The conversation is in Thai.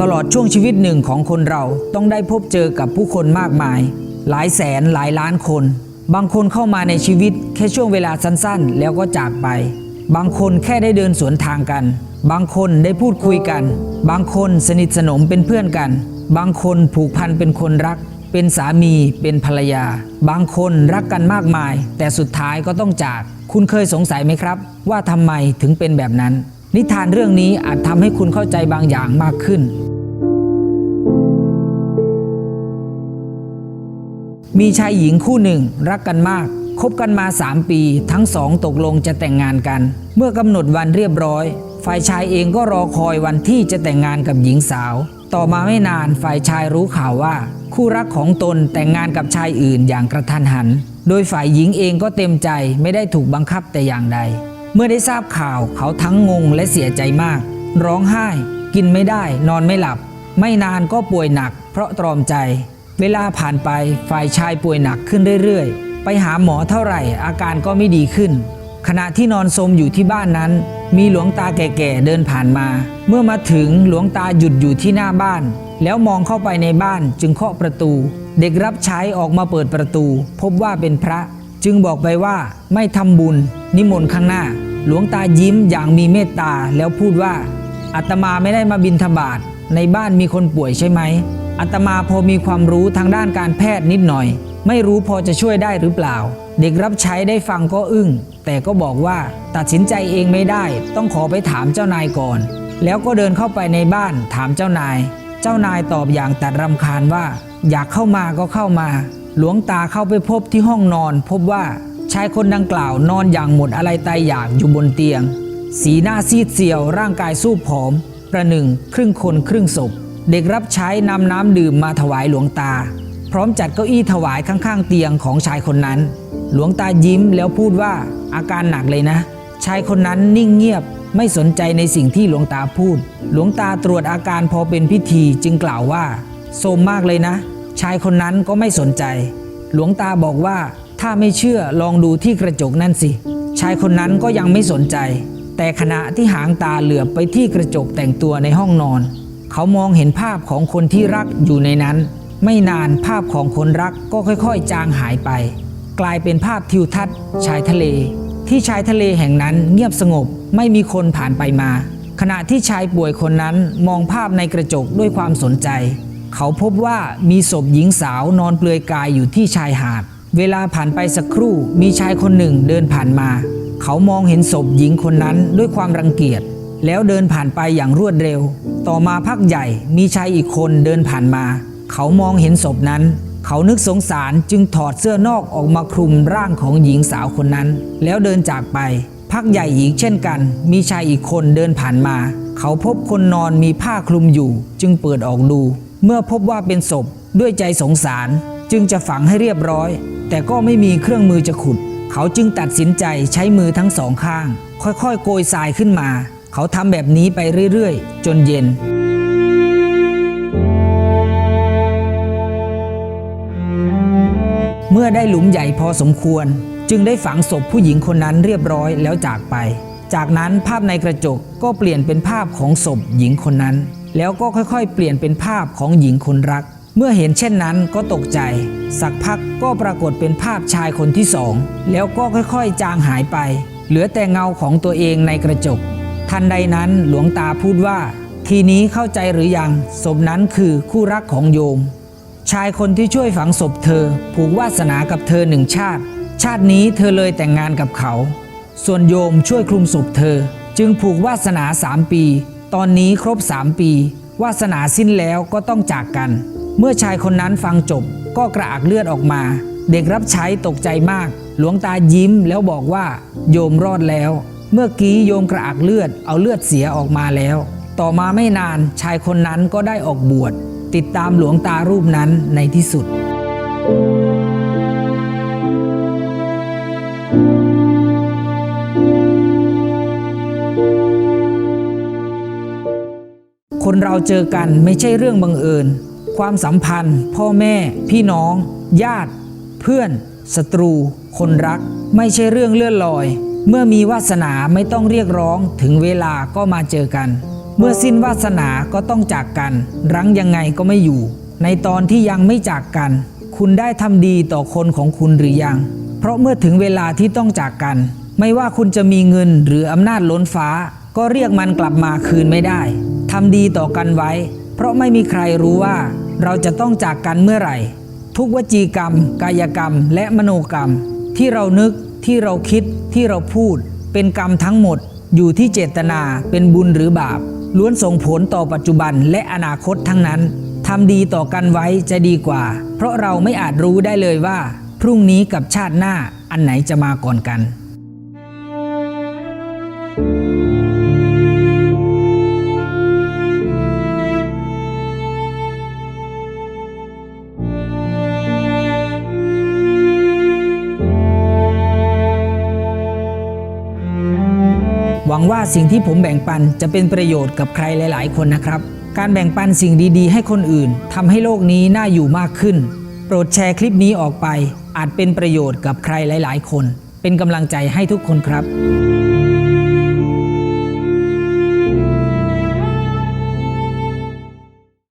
ตลอดช่วงชีวิตหนึ่งของคนเราต้องได้พบเจอกับผู้คนมากมาย หลายแสนหลายล้านคน บางคนเข้ามาในชีวิตแค่ช่วงเวลาสั้นๆ แล้วก็จากไป บางคนแค่ได้เดินสวนทางกัน บางคนได้พูดคุยกัน บางคนสนิทสนมเป็นเพื่อนกัน บางคนผูกพันเป็นคนรัก เป็นสามีเป็นภรรยา บางคนรักกันมากมาย แต่สุดท้ายก็ต้องจาก คุณเคยสงสัยไหมครับ ว่าทำไมถึงเป็นแบบนั้น นิทานเรื่องนี้อาจทำให้คุณเข้าใจบางอย่างมากขึ้น มีชายหญิงคู่หนึ่งรักกันมาก คบกันมา 3 ปี ทั้งสองตกลงจะแต่งงานกัน เมื่อกำหนดวันเรียบร้อย ฝ่ายชายเองก็รอคอยวันที่จะแต่งงานกับหญิงสาว ต่อมาไม่นานฝ่ายชายรู้ข่าวว่า คู่รักของตนแต่งงานกับชายอื่นอย่างกระทันหัน โดยฝ่ายหญิงเองก็เต็มใจไม่ได้ถูกบังคับแต่อย่างใด เมื่อได้ทราบข่าวเขาทั้งงงและเสียใจมาก ร้องไห้ กินไม่ได้ นอนไม่หลับ ไม่นานก็ป่วยหนัก เพราะตรอมใจ เวลาผ่านไปฝ่ายชายป่วยหนักขึ้นเรื่อยๆ ไปหาหมอเท่าไหร่อาการก็ไม่ดีขึ้น ขณะที่นอนสมอยู่ที่บ้านนั้น มีหลวงตาแก่ๆเดินผ่านมา เมื่อมาถึงหลวงตาหยุดอยู่ที่หน้าบ้าน แล้วมองเข้าไปในบ้านจึงเคาะประตู เด็กรับใช้ออกมาเปิดประตู พบว่าเป็นพระ จึงบอกไปว่าไม่ทำบุญ นิมนต์ข้างหน้า หลวงตายิ้มอย่างมีเมตตาแล้วพูดว่าอาตมาไม่ได้มาบินทบาทในบ้านมีคนป่วยใช่ไหมอาตมาพอมีความรู้ทางด้านการแพทย์นิดหน่อย ไม่รู้พอจะช่วยได้หรือเปล่า เด็กรับใช้ได้ฟังก็อึ้ง แต่ก็บอกว่าตัดสินใจเองไม่ได้ ต้องขอไปถามเจ้านายก่อน แล้วก็เดินเข้าไปในบ้านถามเจ้านาย เจ้านายตอบอย่างตัดรำคาญว่า อยากเข้ามาก็เข้ามา หลวงตาเข้าไปพบที่ห้องนอน พบว่าายคนดังกล่าวนอนอย่างหมดอะไรตายอยากอยู่บนเตียง สีหน้าซีดเซียวร่างกายสู้ผอม ประหนึ่งครึ่งคนครึ่งศพ เด็กรับใช้นำน้ำดื่มมาถวายหลวงตา พร้อมจัดเก้าอี้ถวายข้างๆ เตียงของชายคนนั้น หลวงตายิ้มแล้วพูดว่าอาการหนักเลยนะ ชายคนนั้นนิ่งเงียบไม่สนใจในสิ่งที่หลวงตาพูด หลวงตาตรวจอาการพอเป็นพิธีจึงกล่าวว่าโทมมากเลยนะ ชายคนนั้นก็ไม่สนใจ หลวงตาบอกว่า ถ้าไม่เชื่อลองดูที่กระจกนั่นสิ ชายคนนั้นก็ยังไม่สนใจ แต่ขณะที่หางตาเหลือบไปที่กระจกแต่งตัวในห้องนอน เขามองเห็นภาพของคนที่รักอยู่ในนั้น ไม่นานภาพของคนรักก็ค่อยๆ จางหายไป กลายเป็นภาพทิวทัศน์ ชายทะเล ที่ชายทะเลแห่งนั้นเงียบสงบไม่มีคนผ่านไปมา ขณะที่ชายป่วยคนนั้นมองภาพในกระจกด้วยความสนใจ เขาพบว่ามีศพหญิงสาวนอนเปลือยกายอยู่ที่ชายหาด เวลาผ่านไปสักครู่มีชายคนหนึ่งเดินผ่านมา เขามองเห็นศพหญิงคนนั้นด้วยความรังเกียจ แล้วเดินผ่านไปอย่างรวดเร็ว ต่อมาพักใหญ่มีชายอีกคนเดินผ่านมา เขามองเห็นศพนั้น เขานึกสงสารจึงถอดเสื้อนอกออกมาคลุมร่างของหญิงสาวคนนั้น แล้วเดินจากไป พักใหญ่อีกเช่นกัน มีชายอีกคนเดินผ่านมา เขาพบคนนอนมีผ้าคลุมอยู่ จึงเปิดออกดู เมื่อพบว่าเป็นศพด้วยใจสงสาร จึงจะฝังให้เรียบร้อย แต่ก็ไม่มีเครื่องมือจะขุด เขาจึงตัดสินใจใช้มือทั้งสองข้าง ค่อยๆ โกยทรายขึ้นมา เขาทำแบบนี้ไปเรื่อยๆ จนเย็น เมื่อได้หลุมใหญ่พอสมควร จึงได้ฝังศพผู้หญิงคนนั้นเรียบร้อยแล้วจากไป จากนั้นภาพในกระจกก็เปลี่ยนเป็นภาพของศพหญิงคนนั้น แล้วก็ค่อยๆ เปลี่ยนเป็นภาพของหญิงคนรัก เมื่อเห็นเช่นนั้นก็ตกใจ สักพักก็ปรากฏเป็นภาพชายคนที่สอง แล้วก็ค่อยๆ จางหายไป เหลือแต่เงาของตัวเองในกระจก ทันใดนั้นหลวงตาพูดว่า ทีนี้เข้าใจหรือยังศพนั้นคือคู่รักของโยม ชายคนที่ช่วยฝังศพเธอ ผูกวาสนากับเธอหนึ่งชาติ ชาตินี้เธอเลยแต่งงานกับเขา ส่วนโยมช่วยคลุมศพเธอ จึงผูกวาสนาสามปี ตอนนี้ครบสามปี วาสนาสิ้นแล้วก็ต้องจากกัน เมื่อชายคนนั้นฟังจบก็กระอักเลือดออกมา เด็กรับใช้ตกใจมาก หลวงตายิ้มแล้วบอกว่า โยมรอดแล้ว เมื่อกี้โยมกระอักเลือดเอาเลือดเสียออกมาแล้ว ต่อมาไม่นานชายคนนั้นก็ได้ออกบวช ติดตามหลวงตารูปนั้นในที่สุด คนเราเจอกันไม่ใช่เรื่องบังเอิญ ความสัมพันธ์ พ่อแม่ พี่น้อง ญาติ เพื่อนศัตรู คนรัก ไม่ใช่เรื่องเลื่อนลอย เมื่อมีวาสนาไม่ต้องเรียกร้องถึงเวลาก็มาเจอกัน เมื่อสิ้นวาสนาก็ต้องจากกัน รั้งยังไงก็ไม่อยู่ ในตอนที่ยังไม่จากกัน คุณได้ทำดีต่อคนของคุณหรือยัง เพราะเมื่อถึงเวลาที่ต้องจากกัน ไม่ว่าคุณจะมีเงินหรืออำนาจล้นฟ้า ก็เรียกมันกลับมาคืนไม่ได้ทำดีต่อกันไว้ เพราะไม่มีใครรู้ว่า เราจะต้องจากกันเมื่อไหร่ ทุกวจีกรรม กายกรรม และมโนกรรม ที่เรานึกที่เราคิดที่เราพูด เป็นกรรมทั้งหมด อยู่ที่เจตนาเป็นบุญหรือบาป ล้วนส่งผลต่อปัจจุบันและอนาคตทั้งนั้นทำดีต่อกันไว้จะดีกว่า เพราะเราไม่อาจรู้ได้เลยว่า พรุ่งนี้กับชาติหน้าอันไหนจะมาก่อนกัน วังว่าสิ่งที่ผมแบ่งปันจะเป็นประโยชน์กับใครหลาย ๆ คนนะครับ การแบ่งปันสิ่งดี ๆ ให้คนอื่นทำให้โลกนี้น่าอยู่มากขึ้น โปรดแชร์คลิปนี้ออกไป อาจเป็นประโยชน์กับใครหลาย ๆ คน เป็นกำลังใจให้ทุกคนครับ